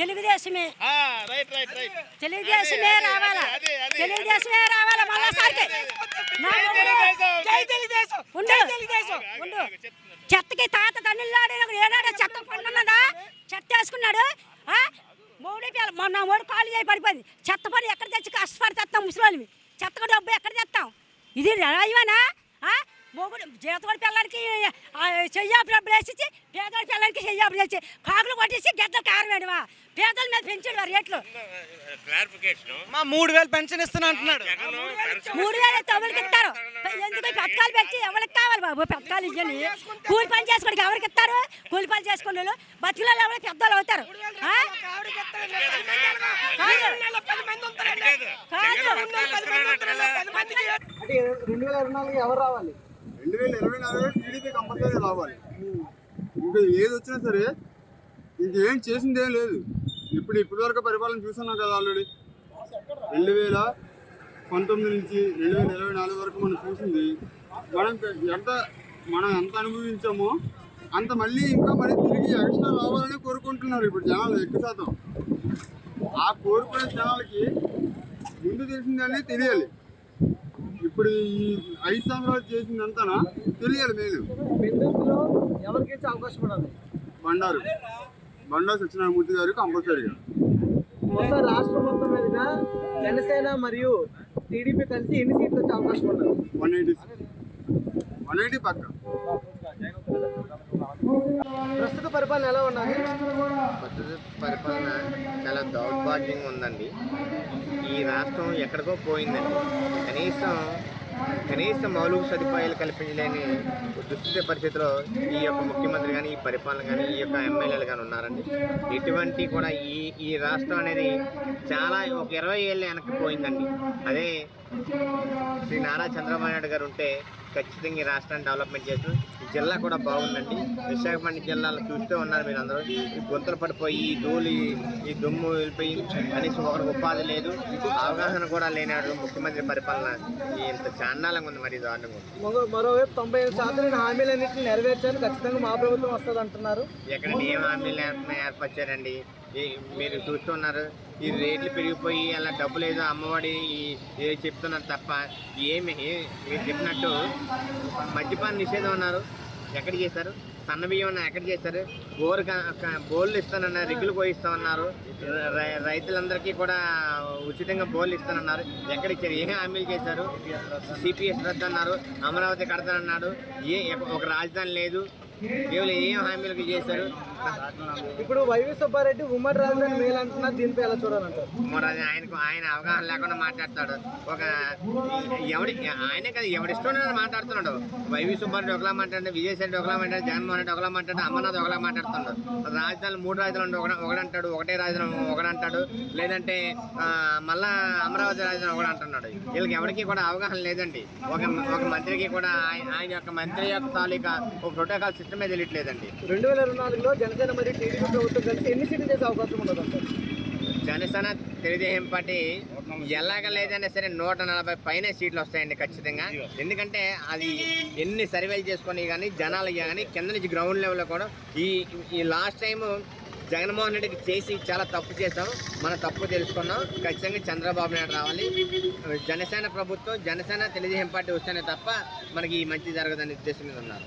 తెలుగుదేశమే. తెలుగుదేశమే రావాలా. తెలుగుదేశమే రావాలా? మళ్ళీసారికి ఉండు. ఉండు. చెత్తకి తాత తన్నులాడు ఏనాడో చెత్త పనున్నదా చెత్త వేసుకున్నాడు. ఆ? మూడే పిల్లలు మొన్న మూడు కాలు చేయి పడిపోయింది. చెత్త పని ఎక్కడ తెచ్చి కష్టపడి తెస్తాం ముసలి చెత్త డబ్బు ఎక్కడ తెస్తాం ఇది రాయమనా మొగుడు జీతపడి పిల్లలకి చెయ్యాపు డబ్బులు వేసి పిల్లలకి చెయ్యాపు వేసి కాకులు కొట్టేసి గెద్దలు కారం వేయడమా పేదల మీద పెంచాడు రేట్లు. క్లారిఫికేషన్. మా మూడు వేలు పెన్షన్ ఇస్తున్నా అంటున్నాడు. మూడు వేల తొమ్మిదికి ఇస్తారు? ఎందుకు పథకాలు పెట్టి ఎవరికి కావాలి బాబు? పథకాలు ఇవ్వండి కూలి పని చేసుకోవడానికి ఎవరికి ఇస్తారు? కూలి పని చేసుకునే వాళ్ళు బతికిలో ఎవరికి? పెద్దలు అవుతారు. రెండు వేల ఇరవై నాలుగు ఎవరు రావాలి? రెండు వేల ఇరవై నాలుగులో టీడీపీ కంపల్సరీ రావాలి. ఇంకా ఏది వచ్చినా సరే ఇంకేం చేసిందే లేదు. ఇప్పుడు ఇప్పటి వరకు పరిపాలన చూస్తున్నాం కదా ఆల్రెడీ రెండు వేల పంతొమ్మిది నుంచి రెండు వేల ఇరవై నాలుగు వరకు మనం చూసింది మనం ఎంత మనం ఎంత అనుభవించామో అంత మళ్ళీ ఇంకా మరి తిరిగి ఎక్స్ట్రా రావాలని కోరుకుంటున్నారు ఇప్పుడు జనాలు ఎక్కువ శాతం. ఆ కోరుకునే జనాలకి ముందు తెలిసిందని తెలియాలి. ఇప్పుడు ఈ ఐదు సంవత్సరాలు చేసిందంతా తెలియాలి మేలు. బెందుకులో ఎవరికి ఇచ్చే అవకాశం ఉన్నది బండారు. బండారు సత్యనారాయణమూర్తి గారు కంపల్సరీగా మొత్తం రాష్ట్రం మొత్తం మీదుగా జనసేన మరియు టీడీపీ కలిసి ఎన్ని సీట్లు వచ్చే అవకాశం ఉన్నది వన్ ఎయిటీ వన్ ఎయిటీ పక్క. ప్రస్తుత పరిపాలన ఎలా ఉన్నది ప్రస్తుత పరిపాలన చాలా దౌర్భాగ్యంగా ఉందండి. ఈ రాష్ట్రం ఎక్కడికో పోయిందండి. కనీసం కనీస మౌలిక సదుపాయాలు కల్పించలేని దుస్థితి పరిస్థితిలో ఈ యొక్క ముఖ్యమంత్రి కానీ ఈ పరిపాలన కానీ ఈ యొక్క ఎమ్మెల్యేలు కానీ ఉన్నారండి. ఎటువంటి కూడా ఈ ఈ రాష్ట్రం అనేది చాలా ఒక ఇరవై ఏళ్ళు వెనక్కి పోయిందండి. అదే శ్రీ నారా చంద్రబాబు నాయుడు గారు ఉంటే ఖచ్చితంగా ఈ రాష్ట్రాన్ని డెవలప్మెంట్ చేస్తూ ఈ జిల్లా కూడా బాగుందండి. విశాఖపట్నం జిల్లాలో చూస్తూ ఉన్నారు మీరు అందరూ ఈ గొంతులు పడిపోయి ఈ ధూళి ఈ దుమ్ము వెళ్ళిపోయి కనీసం ఒకరికి ఉపాధి లేదు. అవగాహన కూడా లేనాడు ముఖ్యమంత్రి పరిపాలన ఇంత చాండాలంగా ఉంది మరి దారుణంగా మరోవైపు తొంభై ఐదు శాతం నేను హామీలన్నింటినీ నెరవేర్చాను ఖచ్చితంగా మా ప్రభుత్వం వస్తుంది అంటున్నారు ఎక్కడ నియమ హామీలు ఏర్ప- ఏర్పరిచారండి? మీరు చూస్తున్నారు ఈ రేట్లు పెరిగిపోయి అలా డబ్బు లేదు అమ్మఒడి ఈ- చెప్తున్నారు తప్ప ఏమి మీరు చెప్పినట్టు మద్యపాన నిషేధం అన్నారు. ఎక్కడ చేశారు? సన్న బియ్యం ఎక్కడ చేశారు? బోరు బోర్లు ఇస్తానన్నారు రిగ్గులు పోయిస్తామన్నారు రై- రైతులందరికీ కూడా ఉచితంగా బోర్లు ఇస్తానన్నారు. ఎక్కడ ఇచ్చారు? ఏ హామీలు చేశారు? సిపిఎస్ రద్దు అన్నారు అమరావతి కడతానన్నాడు. ఏ ఒక రాజధాని లేదు. కేవలం ఏం హామీలకు చేశారు? ఇప్పుడు వైవి సుబ్బారెడ్డి ఉమ్మడి రాజధాని మేలు అంటున్నారు దీనిపై ఎలా చూడాలంటారు? అది ఆయనకు ఆయన అవగాహన లేకుండా మాట్లాడతాడు. ఒక ఎవడి ఆయనే కదా ఎవడి ఇష్టం మాట్లాడుతున్నాడు. వైవి సుబ్బారెడ్డి ఒకలా మాట్లాడు విజయసాయి ఒకలా మాట్లాడు జగన్మోహన్ రెడ్డి ఒకలా మాట్లాడు అమర్నాథ్ ఒకలా మాట్లాడుతున్నాడు. రాజధానులు మూడు రాజధానులు ఒక ఒకడంటాడు ఒకటే రాజధాని ఒకడంటాడు. లేదంటే మళ్ళా అమరావతి రాజధాని ఒకడు అంటున్నాడు. వీళ్ళకి ఎవరికి కూడా అవగాహన లేదండి. ఒక ఒక మంత్రికి కూడా ఆయన ఆయన యొక్క మంత్రి యొక్క తాలూకా ఒక ప్రోటోకాల్ సిస్టమే తెలియట్లేదండి. రెండు వేల ఇరవై నాలుగులో జనసేన మరియు టీడీపీ ప్రభుత్వం కలిసి ఎన్ని సీట్లు చేసే అవకాశం ఉండదు అంటారు? జనసేన తెలుగుదేశం పార్టీ ఎలాగ లేదైనా సరే నూట నలభై పైన సీట్లు వస్తాయండి ఖచ్చితంగా. ఎందుకంటే అది ఎన్ని సర్వేలు చేసుకొని కానీ జనాలు కానీ కింద నుంచి గ్రౌండ్ లెవెల్లో కూడా ఈ ఈ లాస్ట్ టైం జగన్మోహన్ రెడ్డికి చేసి చాలా తప్పు చేశాం. మన తప్పు తెలుసుకున్నాం. ఖచ్చితంగా చంద్రబాబు నాయుడు రావాలి. జనసేన ప్రభుత్వం జనసేన తెలుగుదేశం పార్టీ వస్తేనే తప్ప మనకి ఈ మంచి జరగదని ఉద్దేశం మీద ఉన్నారు.